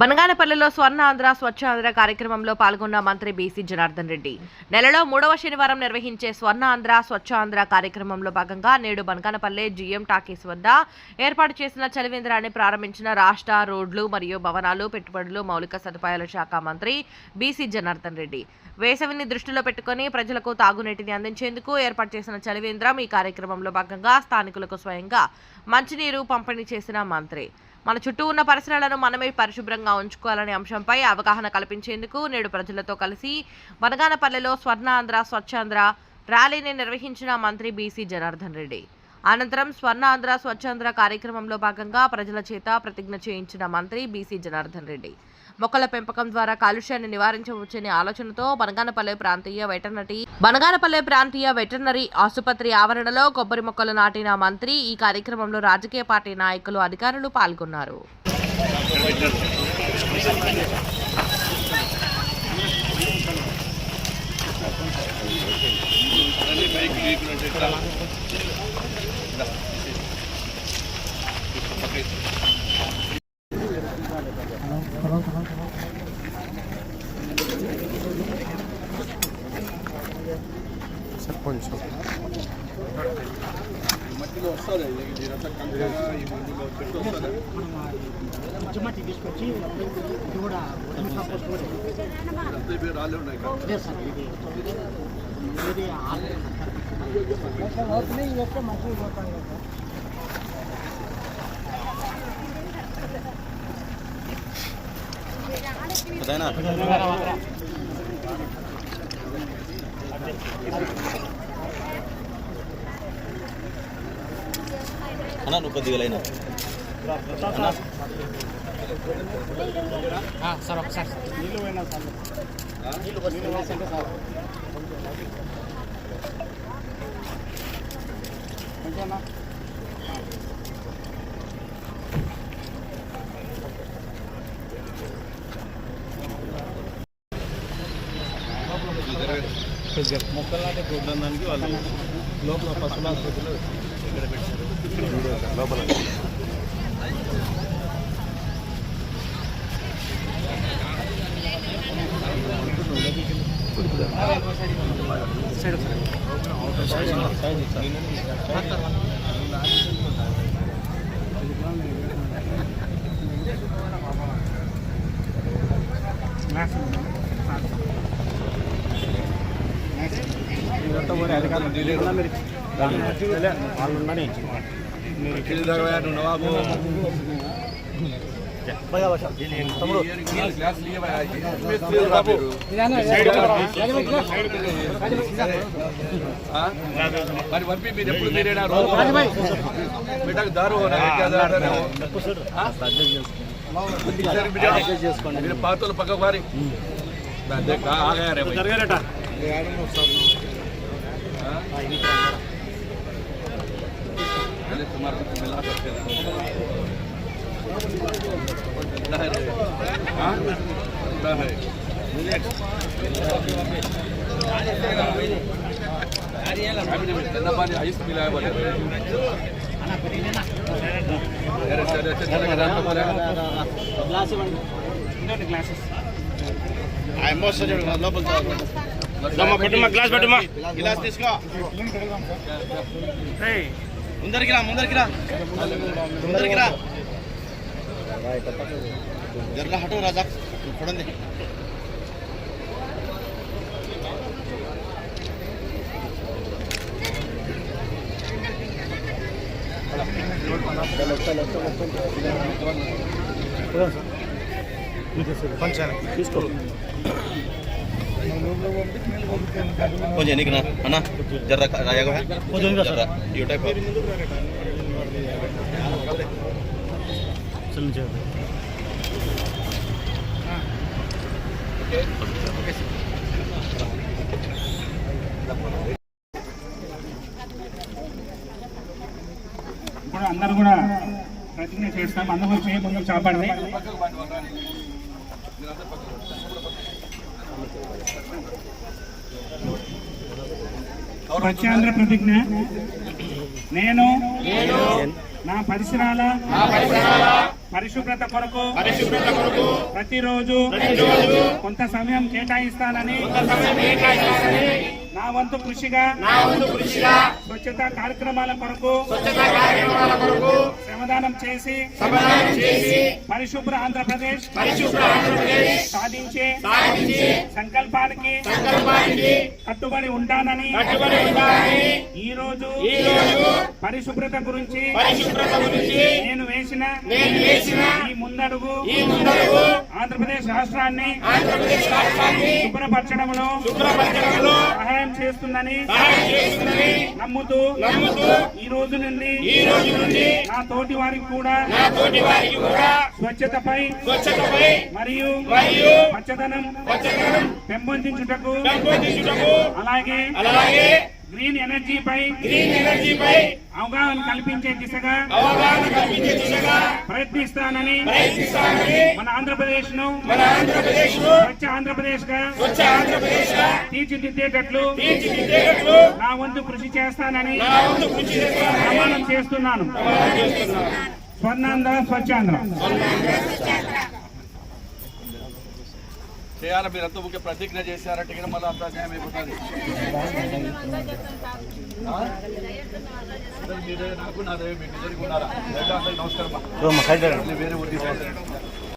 బనగానపల్లిలో స్వర్ణ ఆంధ్ర స్వచ్ఛ ఆంధ్ర కార్యక్రమంలో పాల్గొన్న మంత్రి బీసీ జనార్దన్ రెడ్డి. నెలలో మూడవ శనివారం నిర్వహించే స్వర్ణ ఆంధ్ర స్వచ్ఛాంధ్ర కార్యక్రమంలో భాగంగా నేడు బనగానపల్లె జీఎం టాకీస్ వద్ద ఏర్పాటు చేసిన చలివేంద్రాన్ని ప్రారంభించిన రాష్ట్ర రోడ్లు మరియు భవనాలు పెట్టుబడులు మౌలిక సదుపాయాల శాఖ మంత్రి బీసీ జనార్దన్ రెడ్డి. వేసవిని దృష్టిలో పెట్టుకుని ప్రజలకు తాగునీటిని అందించేందుకు ఏర్పాటు చేసిన చలివేంద్రం ఈ కార్యక్రమంలో భాగంగా స్థానికులకు స్వయంగా మంచినీరు పంపిణీ చేసిన మంత్రి. మన చుట్టూ ఉన్న పరిసరాలను మనమే పరిశుభ్రంగా ఉంచుకోవాలనే అంశంపై అవగాహన కల్పించేందుకు నేడు ప్రజలతో కలిసి బనగానపల్లెలో స్వర్ణాంధ్ర స్వచ్ఛాంధ్ర ర్యాలీని నిర్వహించిన మంత్రి బీసీ జనార్దన్ రెడ్డి. అనంతరం స్వర్ణాంధ్ర స్వచ్ఛాంధ్ర కార్యక్రమంలో భాగంగా ప్రజల చేత ప్రతిజ్ఞ చేయించిన మంత్రి బీసీ జనార్దన్ రెడ్డి. మొక్కల పెంపకం ద్వారా కాలుష్యాన్ని నివారించవచ్చనే ఆలోచనతో బనగానపల్లె ప్రాంతీయ వెటర్నరీ బనగానపల్లె ప్రాంతీయ వెటర్నరీ ఆసుపత్రి ఆవరణలో కొబ్బరి మొక్కలు నాటిన మంత్రి ఈ కార్యక్రమంలో రాజకీయ పార్టీ నాయకులు అధికారులు పాల్గొన్నారు. సర్పంచ్ మట్టిలో వస్తుంది ఇదంతా కంకర ఈ మందులో చెట్టు వస్తుంది మట్టి తీసుకొచ్చి ఇది కూడా కంపోస్ట్ కూడా రాళ్ళు ఉన్నాయి సార్. ఇది ఇది ఆరు అన్నా నువ్వు కొద్దిగా సార్ ఒకసారి. మొక్కలు నాటే ప్రోగ్రామ్ దానికి వాళ్ళు లోపల పశువుల ఆసుపత్రిలో ఇక్కడ పెట్టారు లోపల వాళ్ళు ఉండని నవాబు తమ్ముడు మరి పంపి మీరు ఎప్పుడు మీరేనా రోజు బిడ్డకు దారు మీరు పాత్రలు పక్క వారి జరగారట आ गया रे भाई पहले तुम्हारे को मिला करके ना है रे हाँ ना है ठंडा पानी आइस मिलाया बोले अरे चल चल चल राम को बोला గ్లాస్ ఇవ్వండి ఇంకోటి గ్లాసెస్ గ్లాస్ పెట్టుమా గిలాస్ తీసుకో ముందరికి రా ముందరికి రా. ముందరికి రా. జర్లా హటో రాజా చూడండి కొంచెం ఎన్నికనా అన్నా జర్ర రాయగా జర్ర ఈ టైప్ ఇప్పుడు అందరూ కూడా ప్రతిజ్ఞ చేస్తాం అందరూ చేయ ముందుకు చాపండి స్వచ్ఛాంధ్ర ప్రతిజ్ఞ. నేను నా పరిసరాల పరిశుభ్రత కొరకు పరిశుభ్రత కొరకు ప్రతిరోజు కొంత సమయం కేటాయిస్తానని నా వంతు కృషిగా నా వంతు కృషిగా స్వచ్ఛతా కార్యక్రమాల కొరకు స్వచ్ఛతా కార్యక్రమాల కొరకు శ్రమదానం చేసి శ్రమదానం చేసి పరిశుభ్ర ఆంధ్రప్రదేశ్ పరిశుభ్ర ఆంధ్రప్రదేశ్ సాధించే సాధించే సంకల్పానికి సంకల్పానికి కట్టుబడి ఉంటానని కట్టుబడి ఉంటానని ఈ రోజు ఈ రోజు పరిశుభ్రత గురించి పరిశుభ్రత గురించి నేను వేసిన నేను వేసిన ఈ ముందడుగు ఈ ముందడుగు ఆంధ్రప్రదేశ్ రాష్ట్రాన్ని ఆంధ్రప్రదేశ్ రాష్ట్రాన్ని శుభ్రపరచడంలో శుభ్రపరచడంలో సహాయం చేస్తుందని సహాయం చేస్తుందని నమ్ముతూ నమ్ముతూ ఈ రోజు నుండి ఈ రోజు నుండి నా తోటి వారికి కూడా నా తోటి వారికి కూడా స్వచ్ఛతపై స్వచ్ఛతపై మరియు మరియు పచ్చదనం పచ్చదనం పెంపొందించుటకు పెంపొందించుటకు అలాగే అలాగే గ్రీన్ ఎనర్జీపై గ్రీన్ ఎనర్జీపై అవగాహన కల్పించే దిశగా అవగాహన కల్పించే దిశగా ప్రయత్నిస్తానని ప్రయత్నిస్తానని మన ఆంధ్రప్రదేశ్ను మన ఆంధ్రప్రదేశ్ను స్వచ్ఛ ఆంధ్రప్రదేశ్గా స్వచ్ఛ ఆంధ్రప్రదేశ్గా తీర్చిదిద్దేటట్లు తీర్చిదిద్దేటట్లు నా వంతు కృషి చేస్తానని నా వంతు కృషి చేస్తానని ప్రమాణం చేస్తున్నాను. స్వర్ణాంధ్ర స్వచ్ఛాంధ్ర. చేయాలి మీరు ఎంతో ముఖ్య ప్రతిజ్ఞ చేశారంటే ఇక్కడ మళ్ళీ అంత న్యాయం అయిపోతుంది ఆ? ఇద్దరు మీరే నాకు నాదే మీకు ఇద్దరికి ఉన్నారా లేదా అందరికీ నమస్కారం అమ్మా. మళ్ళీ వేరే ఊరికి పోతారు